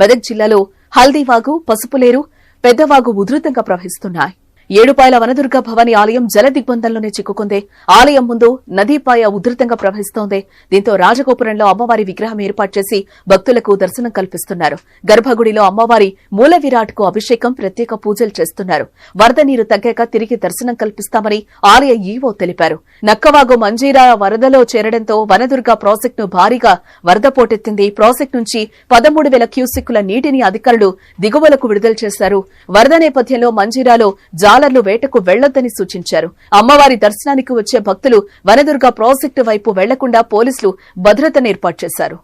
మెదక్ జిల్లాలో హల్దీవాగు పసుపులేరు పెద్దవాగు ఉధృతంగా ప్రవహిస్తున్నాయి. ఏడుపాయల వనదుర్గ భవాని ఆలయం జల దిగ్బంధంలోనే చిక్కుకుంది. ఆలయం ముందు నదీపాయ ఉధృతంగా ప్రవహిస్తోంది. దీంతో రాజగోపురంలో అమ్మవారి విగ్రహం ఏర్పాటు చేసి భక్తులకు దర్శనం కల్పిస్తున్నారు. గర్భగుడిలో అమ్మవారి మూల విరాట్కు అభిషేకం ప్రత్యేక పూజలు చేస్తున్నారు. వరద నీరు తగ్గాక తిరిగి దర్శనం కల్పిస్తామని ఆలయ ఈవో తెలిపారు. నక్కవాగు మంజీరా వరదలో చేరడంతో వనదుర్గ ప్రాజెక్టును భారీగా వరద పోటెత్తింది. ప్రాజెక్టు నుంచి పదమూడు వేల క్యూసెక్కుల నీటిని అధికారులు దిగువలకు విడుదల చేశారు. వరద నేపథ్యంలో మంజీరాలో జాలర్లు వేటకు వెళ్ళొద్దని సూచించారు. అమ్మవారి దర్శనానికి వచ్చే భక్తులు వనదుర్గ ప్రాజెక్టు వైపు వెళ్ళకుండా పోలీసులు భద్రతను ఏర్పాటు చేశారు.